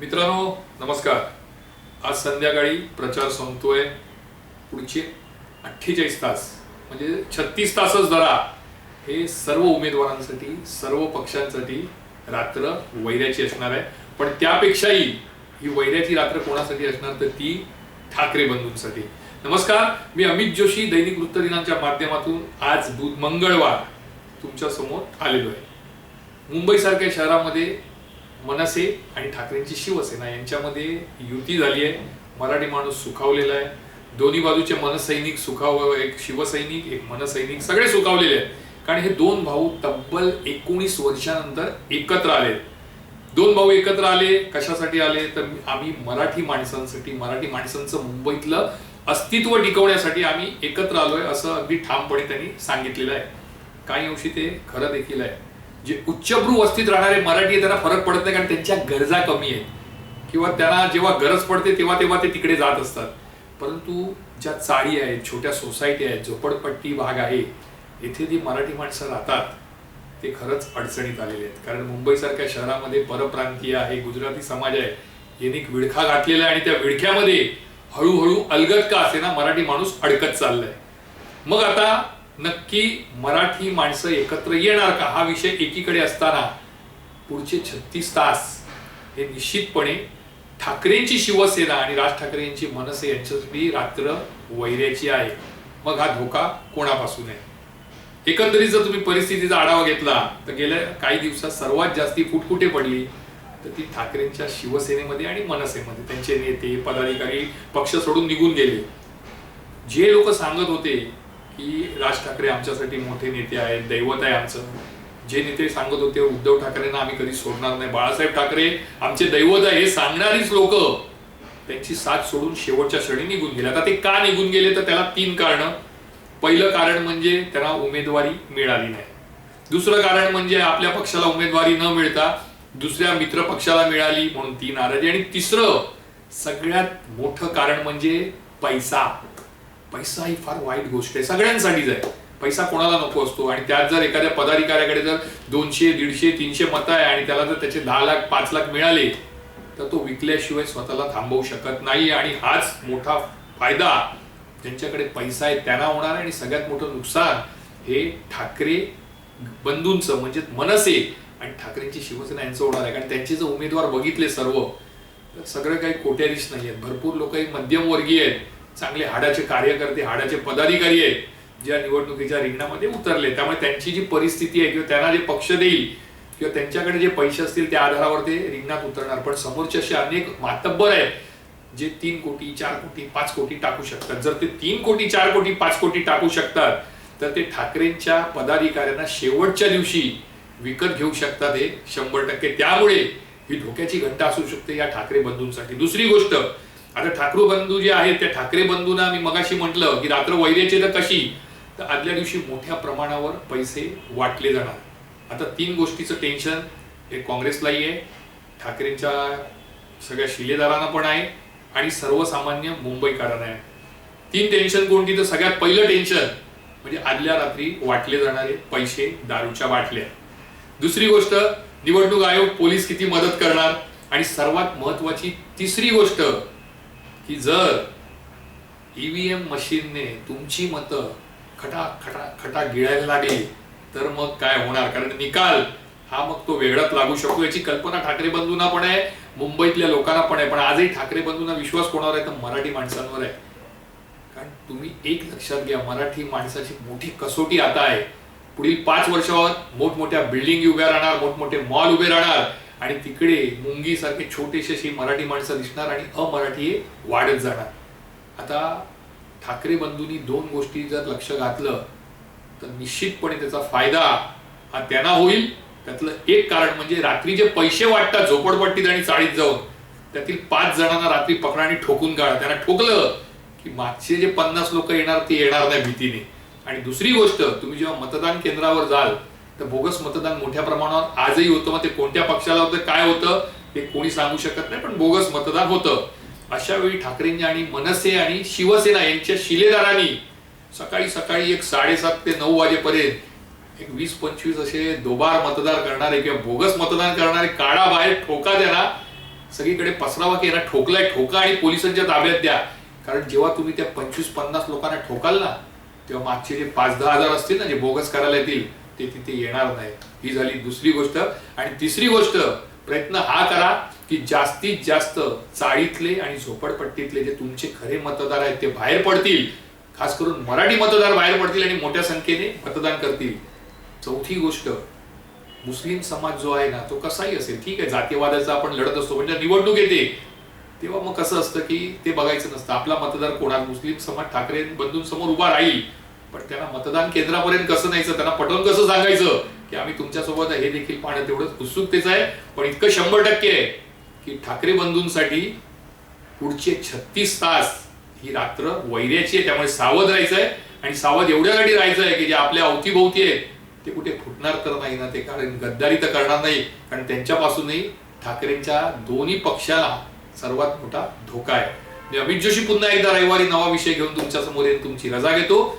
मित्रांनो नमस्कार. आज संध्याकाळी प्रचार संपतोय पुढचे अठ्ठेचाळीस तास म्हणजे छत्तीस तासच धरा. हे सर्व उमेदवारांसाठी सर्व पक्षांसाठी रात्र वैऱ्याची असणार आहे. पण त्यापेक्षाही ही वैऱ्याची रात्र कोणासाठी असणार तर ती ठाकरे बंधूंसाठी. नमस्कार मी अमित जोशी दैनिक वृत्तदिनांच्या माध्यमातून आज बुध मंगळवार तुमच्यासमोर आलेलो आहे. मुंबईसारख्या शहरामध्ये मनसे आणि ठाकरेंची शिवसेना यांच्यामध्ये युती झाली आहे. मराठी माणूस सुखावलेला आहे. दोन्ही बाजूचे मनसैनिक सुखाव एक शिवसैनिक एक मनसैनिक सगळे सुखावलेले आहेत. कारण हे दोन भाऊ तब्बल एकोणीस वर्षानंतर एकत्र आले दोन भाऊ एकत्र आले कशासाठी आले? तर आम्ही मराठी माणसांसाठी मराठी माणसांचं मुंबईतलं अस्तित्व टिकवण्यासाठी आम्ही एकत्र आलोय असं अगदी ठामपणे त्यांनी सांगितलेलं आहे. काही अंशी ते खरं देखील आहे. जे उच्चभ्रू वस्तीत राहणारे मराठी त्यांना फरक पडत नाही कारण त्यांच्या गरजा कमी आहेत. किंवा त्यांना जेव्हा गरज पडते तेव्हा तेव्हा ते तिकडे जात असतात. परंतु ज्या चाळी आहेत छोट्या सोसायटी आहेत झोपडपट्टी भाग आहे येथे जी मराठी माणसं राहतात ते खरंच अडचणीत आलेले आहेत. कारण मुंबईसारख्या शहरामध्ये परप्रांतीय आहे गुजराती समाज आहे यांनी एक विळखा घातलेला आहे आणि त्या विळख्यामध्ये हळूहळू अलगत का असे ना मराठी माणूस अडकत चाललाय. मग आता नक्की मराठी माणसं एकत्र येणार का? हा विषय एकीकडे असताना पुढचे छत्तीस तास हे निश्चितपणे ठाकरेंची शिवसेना आणि राज ठाकरे यांची मनसे यांच्यासाठी रात्र वैऱ्याची आहे. मग हा धोका कोणापासून आहे? एकंदरीत जर तुम्ही परिस्थितीचा आढावा घेतला तर गेल्या काही दिवसात सर्वात जास्ती फुटकुटे पडली तर ती ठाकरेंच्या शिवसेनेमध्ये आणि मनसेमध्ये. त्यांचे नेते पदाधिकारी पक्ष सोडून निघून गेले. जे लोक सांगत होते की राज ठाकरे आमच्यासाठी मोठे नेते आहेत दैवत आहे आमचं. जे नेते सांगत होते उद्धव ठाकरेंना आम्ही कधी सोडणार नाही. बाळासाहेब ठाकरे आमचे दैवत आहे हे सांगणारीच लोक. त्यांची साथ सोडून शेवटच्या क्षणी निघून गेले. आता ते का निघून गेले? तर त्याला तीन कारण. पहिलं कारण म्हणजे त्यांना उमेदवारी मिळाली नाही. दुसरं कारण म्हणजे आपल्या पक्षाला उमेदवारी न मिळता दुसऱ्या मित्र पक्षाला मिळाली म्हणून ती नाराजी. आणि तिसरं सगळ्यात मोठं कारण म्हणजे पैसा. पैसा ही फार वाईट गोष्ट आहे. सगळ्यांसाठीच आहे. पैसा कोणाला नको असतो? आणि त्यात जर एखाद्या पदाधिकाऱ्याकडे जर दोनशे दीडशे तीनशे मतं आहे आणि त्याला जर त्याचे दहा लाख पाच लाख मिळाले तर तो विकल्याशिवाय स्वतःला थांबवू शकत नाही. आणि हाच मोठा फायदा ज्यांच्याकडे पैसा आहे त्यांना होणार आहे. आणि सगळ्यात मोठं नुकसान हे ठाकरे बंधूंचं म्हणजे मनसे आणि ठाकरेंची शिवसेना यांचं होणार आहे. कारण त्यांचे जर उमेदवार बघितले सर्व तर सगळं काही कोट्याधीश नाही आहेत. भरपूर लोक मध्यमवर्गीय आहेत. चांगले हाडाचे कार्यकर्ते हाडाचे पदाधिकारी आहेत ज्या निवडणुकीच्या रिंगणामध्ये उतरले. त्यामुळे त्यांची जी परिस्थिती आहे किंवा त्यांना जे पक्ष देईल किंवा त्यांच्याकडे जे पैसे असतील त्या आधारावर ते रिंगणात उतरणार. पण समोरचे असे अनेक मातब्बर आहेत जे तीन कोटी चार कोटी पाच कोटी टाकू शकतात. जर ते तीन कोटी चार कोटी पाच कोटी टाकू शकतात तर ते ठाकरेंच्या पदाधिकाऱ्यांना शेवटच्या दिवशी विकत घेऊ शकतात हे शंभर टक्के. त्यामुळे ही धोक्याची घंटा असू शकते या ठाकरे बंधूंसाठी. दुसरी गोष्ट आता ठाकरू बंधू जे आहेत त्या ठाकरे बंधूंना मी मगाशी म्हटलं की रात्र वैर्याचे तर कशी? तर आदल्या दिवशी मोठ्या प्रमाणावर पैसे वाटले जाणार. आता तीन गोष्टीचं टेन्शन हे काँग्रेसलाही आहे ठाकरेंच्या सगळ्या शिलेदारांना पण आहे आणि सर्वसामान्य मुंबईकरांना आहे. तीन टेन्शन कोणती? तर सगळ्यात पहिलं टेन्शन म्हणजे आदल्या रात्री वाटले जाणारे पैसे दारूच्या वाटल्या दुसरी गोष्ट निवडणूक आयोग पोलीस किती मदत करणार? आणि सर्वात महत्वाची तिसरी गोष्ट की जर ईव्हीएम मशीनने तुमची मतं खटा खटा खटा गिळायला लागली तर मग काय होणार? कारण निकाल हा मग तो वेगळाच लागू शकतो. याची कल्पना ठाकरे बंधूंना पण आहे मुंबईतल्या लोकांना पण आहे. पण आजही ठाकरे बंधूंना विश्वास कोणावर आहे? तर मराठी माणसांवर आहे. कारण तुम्ही एक लक्षात घ्या मराठी माणसाची मोठी कसोटी आता आहे. पुढील पाच वर्षावर मोठमोठ्या बिल्डिंग उभ्या राहणार मोठमोठे मॉल उभे राहणार. आणि तिकडे मुंगी सारखे छोटेसे अशी मराठी माणसं दिसणार आणि अमराठी वाढत जाणार. आता ठाकरे बंधूंनी दोन गोष्टी जर लक्ष घातलं तर निश्चितपणे त्याचा फायदा हा त्यांना होईल. त्यातलं एक कारण म्हणजे रात्री जे पैसे वाटतात झोपडपट्टीत आणि चाळीत जाऊन त्यातील पाच जणांना रात्री पकडा आणि ठोकून काढा. त्यांना ठोकलं की मागचे जे पन्नास लोक येणार ते येणार नाही भीतीने. आणि दुसरी गोष्ट तुम्ही जेव्हा मतदान केंद्रावर जाल तर बोगस मतदान मोठ्या प्रमाणावर आजही होतं. मग ते कोणत्या पक्षाला होतं काय होतं हे कोणी सांगू शकत नाही. पण बोगस मतदान होतं. अशा वेळी ठाकरेंनी आणि मनसे आणि शिवसेना यांच्या शिलेदारांनी सकाळी सकाळी एक साडेसात ते नऊ वाजेपर्यंत एक वीस पंचवीस असे दोबार मतदार करणारे किंवा बोगस मतदान करणारे काढा बाहेर ठोका त्यांना सगळीकडे पसरावा की यांना ठोकलाय ठोका आणि पोलिसांच्या ताब्यात द्या. कारण जेव्हा तुम्ही त्या पंचवीस पन्नास लोकांना ठोकाल ना तेव्हा मागचे जे पाच दहा हजार असतील ना जे बोगस करायला येतील ते तिथे येणार नाही. ही झाली दुसरी गोष्ट. आणि तिसरी गोष्ट प्रयत्न हा करा की जास्तीत जास्त चाळीतले आणि झोपडपट्टीतले जे तुमचे खरे मतदार आहेत ते बाहेर पडतील. खास करून मराठी मतदार बाहेर पडतील आणि मोठ्या संख्येने मतदान करतील. चौथी गोष्ट मुस्लिम समाज जो आहे ना तो कसाही असेल ठीक आहे जातीवादाचा आपण लढत असतो म्हणजे निवडणूक येते तेव्हा मग कसं असतं की ते बघायचं नसतं. आपला मतदार कोणा मुस्लिम समाज ठाकरे बंधूंसमोर उभा राहील. पण त्यांना मतदान केंद्रापर्यंत कसं न्यायचं त्यांना पटवून कसं सांगायचं की आम्ही तुमच्यासोबत हे देखील पाहणं तेवढंच उत्सुकतेचं आहे. पण इतकं शंभर टक्के आहे की ठाकरे बंधूंसाठी पुढचे छत्तीस तास ही रात्र वैर्याची आहे त्यामुळे सावध राहायचं आहे आणि सावध एवढ्यासाठी राहायचं आहे की जे आपल्या अवतीभोवती आहे ते कुठे फुटणार तर नाही ना ते कारण गद्दारी तर करणार नाही. कारण त्यांच्यापासूनही ठाकरेंच्या दोन्ही पक्षाला सर्वात मोठा धोका आहे. मी अमित जोशी पुन्हा एकदा रविवारी नवा विषय घेऊन तुमच्यासमोर येऊन तुमची रजा घेतो.